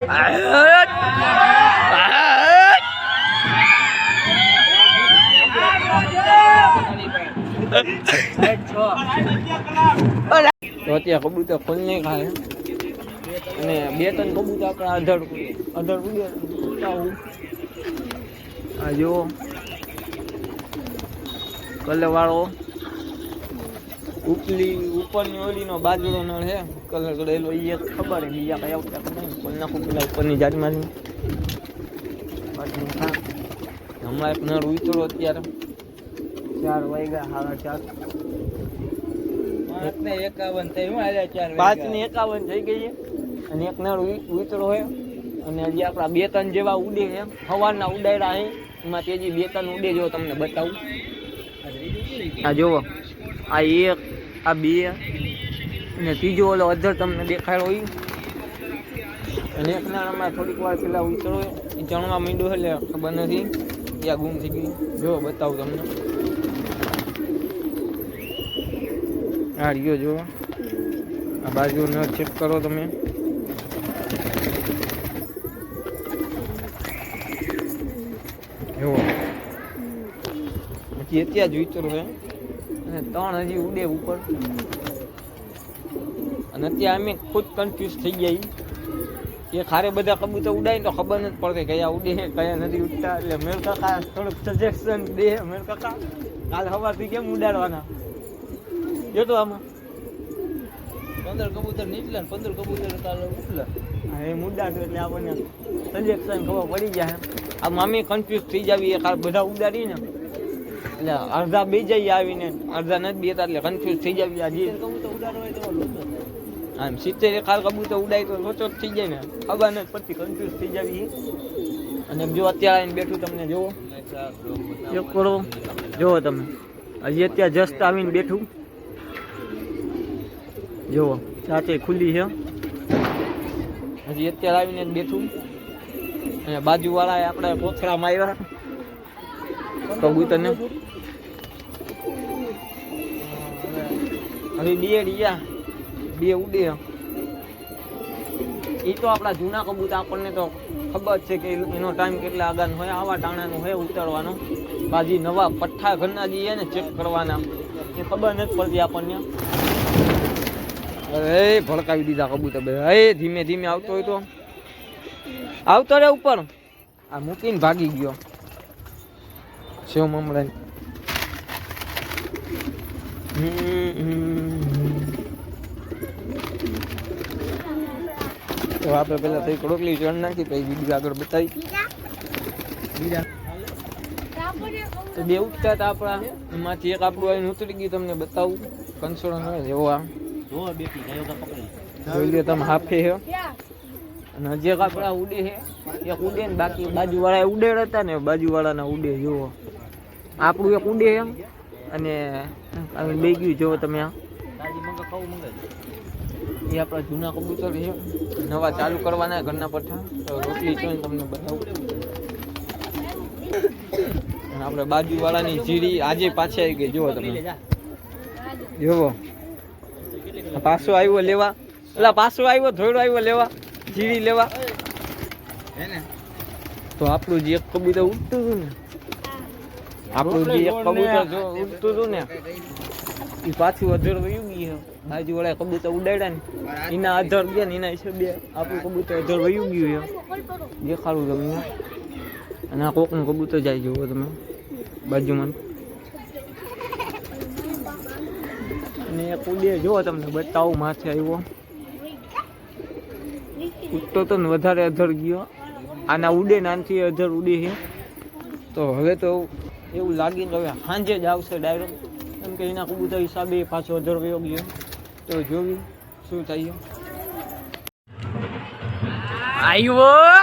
તો કબૂતર ખોલ નહીં ખાય. અને બે ત્રણ કબૂતર આપણા ઉડે આવું. આ જો. કલર વાળો ઉપલી ઉપરની ઓલીનો બાજુનો નળ છે કલર કરેલો એ એક ખબર બીજા કઈ આવતા ખબર નહીં. ખોલ નાખું પેલા ઉપરની જાતમાંથી. હમણાં એક નળ ઉતરો અત્યારે. ચાર વાગ્યા સાડા ચાર. એકાવન ચાર પાંચ ને એકાવન થઈ ગઈ અને એક નળ ઉતરો છે. અને હજી આપણા બે ત્રણ જેવા ઉડે છે. સવારના ઉડાડ્યા છે. એમાં તેજી બે ત્રણ ઉડે જો તમને બતાવું. આ જુઓ આ એક આ બે અને ત્રીજો ઓલો અધર તમને દેખાડો હોય અને એક નાણામાં થોડીક વાર પેલા ઉતરો એ ચણવા માંડ્યો એટલે ખબર નથી. ત્યાં ગુમ થઈ ગઈ જો, બતાવું તમને. આ રહ્યો, જો. આ બાજુ ન ચેક કરો તમે. જુઓ પછી અત્યારે જ છે અને ત્રણ હજી ઉડે ઉપર. અને અત્યારે અમે ખુદ કન્ફ્યુઝ થઈ ગયા એ ખારે બધા કબૂતર ઉડાય તો ખબર નથી પડતી કયા ઉડે કયા નથી ઉડતા. એટલે મેર કાકા થોડુંક સજેશન દે. મેર કાકા, કાલ સવારથી કેમ ઉડાડવાના? જો તો આમાં. પંદર કબૂતર નીચલા પંદર કબૂતર કાલે ઉપલા એ ઉડાડ્યું એટલે આપણને સજેશન ખબર પડી જાય. આ મામી કન્ફ્યુઝ થઈ જાવી એ કાલ બધા ઉડાડી ને એટલે અડધા બે જઈ આવીને અડધા નથી બેતા એટલે કન્ફ્યુઝ થઈ જાય આ જે કબૂતર ઉડાડો હોય તો લોચો થાય આમ સિત્તેર એક કબૂતર ઉડાય તો લોચો થઈ જાય ને ખબર નથી પડતી કન્ફ્યુઝ થઈ જાવી અને જો અત્યારે આવીને બેઠું તમને જોવો. ચેક કરો. જુઓ તમે. હજી અત્યારે જસ્ટ આવીને બેઠું. જોવો. સાચે ખુલ્લી છે. હજી અત્યારે આવીને બેઠું. અને બાજુવાળાએ આપણે કોથળામાં આવ્યા. કબૂતરને હવે બે રહ્યા બે ઉડે. એ તો આપણા જૂના કબૂતર આપણને તો ખબર છે કે એનો ટાઈમ કેટલા આગળનો હોય. આવા ટાણાનું હોય ઉતારવાનો. બાજી નવા પઠ્ઠા ઘરના જઈએ ને ચેક કરવાના. એ ખબર નથી પડતી આપણને. અરે ભડકાવી દીધા કબૂતર બે. અરે ધીમે ધીમે આવતો હોય તો. આવતો રે ઉપર. આ મૂકીને ભાગી ગયો. શિવ મમડા તો આપણે પેલા થઈ રોટલી ચણ નાખી પછી બીજું આગળ બતાવી બીજા તો બે ઉઠતા હતા આપણા એમાંથી એક આપણું આવીને ઉતરી ગયું તમને બતાવું કંસોળો ન જેવો આ જોવા બેઠી ગયો તો પકડી જોઈ લ્યો તમે હાફે છે અને હજી એક આપણા ઉડે છે એક ઉડે ને બાકી બાજુવાળા ઉડેડ હતા ને બાજુવાળાના ઉડે જુઓ આપણું એક ઉડે એમ. અને લઈ ગયું જુઓ તમે આ. એ આપણા જૂના કબૂતર છે. નવા ચાલુ કરવાના ઘરના પઠા. તો રોટલી જોઈને તમને બતાવું. આપણે બાજુવાળાની જીરી આજે પાછી આવી ગઈ. જુઓ તમે. જુઓ. પાછો આવ્યો લેવા. એટલે પાછો આવ્યો થોડો આવ્યો લેવા. જીરી લેવા. તો આપણું જે એક કબૂતર ઉડતું હતું ને આપણું જે કબૂતર ઉડતું હતું ને એ પાછું અધર વયું ગયું બાજુ વાળા કબૂતર ઉડાડ્યા ને એના અધર ગયા ને એના હિસાબે આપણું કબૂતર અધર વયું ગયું છે. દેખાડું તમને. અને આ કોકનું કબૂતર જાય જુઓ તમે. બાજુમાં. અને એક ઉડે જુઓ તમને બતાવું માથે આવ્યો. ઉડતો તો વધારે અધર ગયો. આના ઉડે નાનથી અધર ઉડે છે. તો હવે તો એવું લાગીને હવે સાંજે જ આવશે ડાયરેક્ટ કેમ કે એના કબૂતર હિસાબે પાછો અધર વયો ગયો. તો જોવી શું થાય? આવ્યો